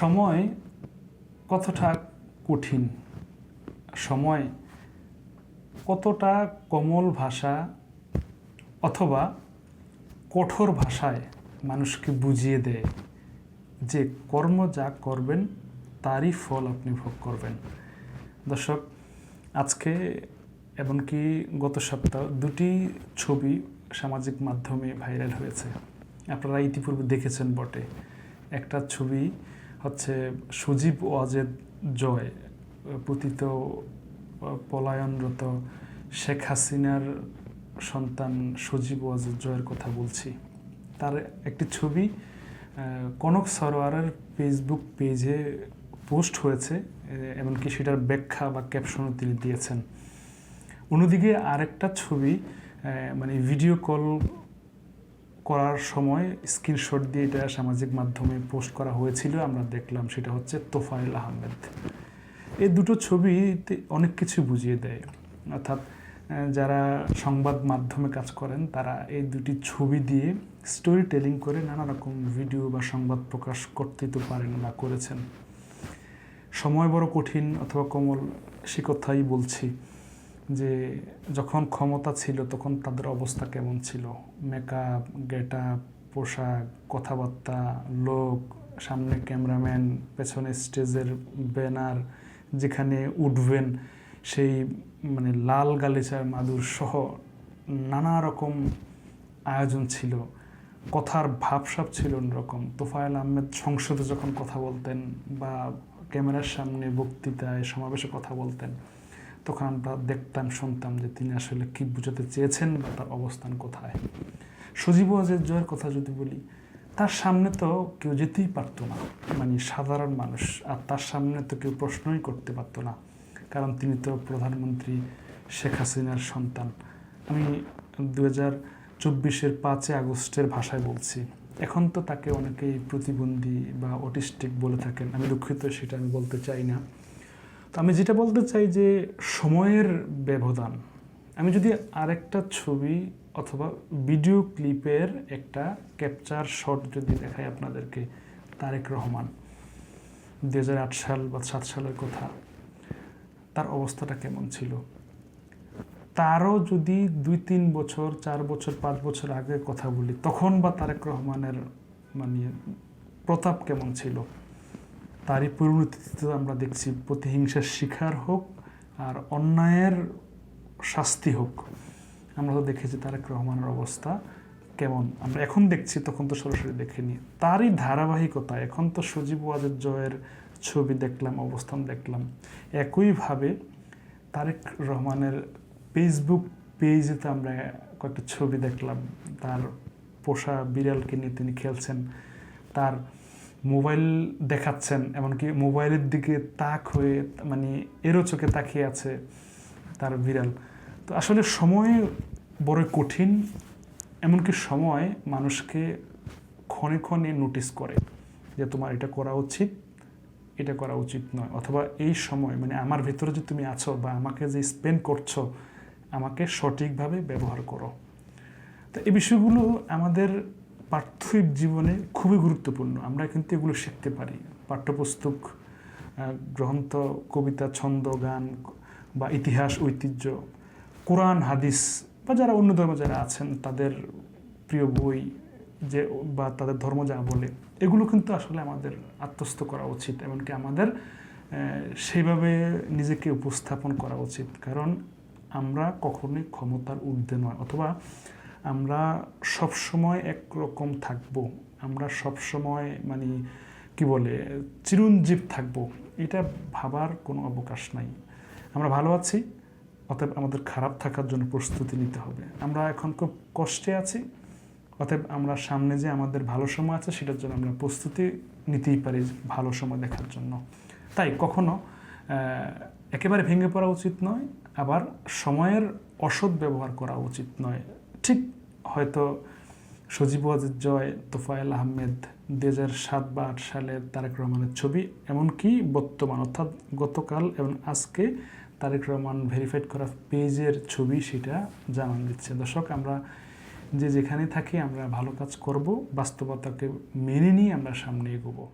সময় কতটা কঠিন? সময় কতটা কোমল ভাষা অথবা কঠোর ভাষায় মানুষকে বুঝিয়ে দেয় যে কর্ম যা করবেন, তারই ফল আপনি ভোগ করবেন। দর্শক, আজকে এমনকি গত সপ্তাহ দুটি ছবি সামাজিক মাধ্যমে ভাইরাল হয়েছে। আপনারা ইতিপূর্বে দেখেছেন বটে। একটা ছবি হচ্ছে সুজীব ওয়াজেদ জয়, পতিত পলায়নরত শেখ হাসিনার সন্তান সজীব ওয়াজেদ জয়ের কথা বলছি। তার একটি ছবি কনক সরোয়ারের ফেসবুক পেজে পোস্ট হয়েছে এমনকি সেটার ব্যাখ্যা বা ক্যাপশনও তিনি দিয়েছেন। অন্যদিকে আরেকটা ছবি মানে ভিডিও কল করার সময় স্ক্রিনশট দিয়ে এটা সামাজিক মাধ্যমে পোস্ট করা হয়েছিল, আমরা দেখলাম সেটা হচ্ছে তোফায়েল আহমেদ। এই দুটো ছবিতে অনেক কিছু বুঝিয়ে দেয়। অর্থাৎ যারা সংবাদ মাধ্যমে কাজ করেন, তারা এই দুটি ছবি দিয়ে স্টোরি টেলিং করে নানা রকম ভিডিও বা সংবাদ প্রকাশ করতে তো পারেন বা করেছেন। সময় বড় কঠিন অথবা কোমল, সে কথাই বলছি। যে যখন ক্ষমতা ছিল তখন তাদের অবস্থা কেমন ছিল? মেকআপ গেট আপ পোশাক, কথাবার্তা লোক সামনে ক্যামেরাম্যান পেছনে স্টেজের ব্যানার যেখানে উঠবেন, সেই মানে লাল গালিচার মাদুর সহ নানা রকম আয়োজন ছিল। কথার ভাবসাব ছিল অন্যরকম। তোফায়েল আহমেদ সংসদে যখন কথা বলতেন বা ক্যামেরার সামনে বক্তৃতায়, সমাবেশে কথা বলতেন তখন আমরা দেখতাম, শুনতাম যে তিনি আসলে কি বুঝাতে চেয়েছেন বা তার অবস্থান কোথায়। সজীব ওয়াজের জয়ের কথা যদি বলি, তার সামনে তো কেউ যেতেই পারতো না। মানে সাধারণ মানুষ, আর তার সামনে তো কেউ প্রশ্নই করতে পারতো না। কারণ তিনি তো প্রধানমন্ত্রী শেখ হাসিনার সন্তান। আমি দু হাজার চব্বিশের পাঁচই আগস্টের ভাষায় বলছি। এখন তো তাকে অনেকেই প্রতিবন্ধী বা অটিস্টিক বলে থাকেন। আমি দুঃখিত, সেটা আমি বলতে চাই না। তো আমি যেটা বলতে চাই যে সময়ের ব্যবধান। আমি যদি আরেকটা ছবি অথবা ভিডিও ক্লিপের একটা ক্যাপচার শট যদি দেখাই আপনাদেরকে, তারেক রহমান দু হাজার আট সাল বা সাত সালের কথা, তার অবস্থাটা কেমন ছিল? তারও যদি দুই, তিন বছর, চার বছর, পাঁচ বছর আগে কথা বলি, তখন বা তারেক রহমানের মানে প্রতাপ কেমন ছিল? তারই পরিণতিতে আমরা দেখছি প্রতিহিংসার শিকার হোক আর অন্যায়ের শাস্তি হোক। আমরা তো দেখেছি তারেক রহমানের অবস্থা কেমন। আমরা এখন দেখছি, তখন তো সরাসরি দেখিনি। তারই ধারাবাহিকতা, এখন তো সজীব ওয়াজেদ জয়ের ছবি দেখলাম, অবস্থান দেখলাম। একইভাবে তারেক রহমানের ফেসবুক পেজেতে আমরা কয়েকটা ছবি দেখলাম। তার পোষা বিড়ালকে নিয়ে তিনি খেলছেন। তার মোবাইল দেখাচ্ছেন, এমনকি মোবাইলের দিকে তাক হয়ে মানে এরও চোখে তাকিয়ে আছে তার বিড়াল। তো আসলে সময় বড় কঠিন, এমনকি সময় মানুষকে ক্ষণে ক্ষণে নোটিস করে যে তোমার এটা করা উচিত, এটা করা উচিত নয়। অথবা এই সময় মানে আমার ভিতরে যে তুমি আছো বা আমাকে যে স্পেন্ড করছ, আমাকে সঠিকভাবে ব্যবহার করো। তো এই বিষয়গুলো আমাদের পার্থিব জীবনে খুবই গুরুত্বপূর্ণ। আমরা কিন্তু এগুলো শিখতে পারি। পাঠ্যপুস্তক গ্রন্থ, কবিতা, ছন্দ, গান বা ইতিহাস, ঐতিহ্য, কোরআন, হাদিস বা যারা অন্য ধর্মে যারা আছেন, তাদের প্রিয় বই যে, বা তাদের ধর্ম যা বলে, এগুলো কিন্তু আসলে আমাদের আত্মস্থ করা উচিত। এমনকি আমাদের সেইভাবে নিজেকে উপস্থাপন করা উচিত। কারণ আমরা কখনোই ক্ষমতার ঊর্ধ্বে নয়। অথবা আমরা সবসময় একরকম থাকব। আমরা সবসময় মানে কি বলে, চিরঞ্জীব থাকব। এটা ভাবার কোনো অবকাশ নাই। আমরা ভালো আছি, অতএব আমাদের খারাপ থাকার জন্য প্রস্তুতি নিতে হবে। আমরা এখন খুব কষ্টে আছি, অতএব আমরা সামনে যে আমাদের ভালো সময় আছে, সেটার জন্য আমরা প্রস্তুতি নিতেই পারি ভালো সময় দেখার জন্য। তাই কখনো একেবারে ভেঙে পড়া উচিত নয়, আবার সময়ের অসৎ ব্যবহার করা উচিত নয়। ঠিক হয়তো সজীব ওয়াজেদ জয়, তোফায়েল আহমেদ দু হাজার সাত বা আট সালের তারেক রহমানের ছবি, এমনকি বর্তমান, অর্থাৎ গতকাল এবং আজকে তারেক রহমান ভেরিফাইড করা পেজের ছবি সেটা জানান দিচ্ছে। দর্শক, আমরা যে যেখানে থাকি আমরা ভালো কাজ করব, বাস্তবতাকে মেনে নিয়ে আমরা সামনে এগোবো।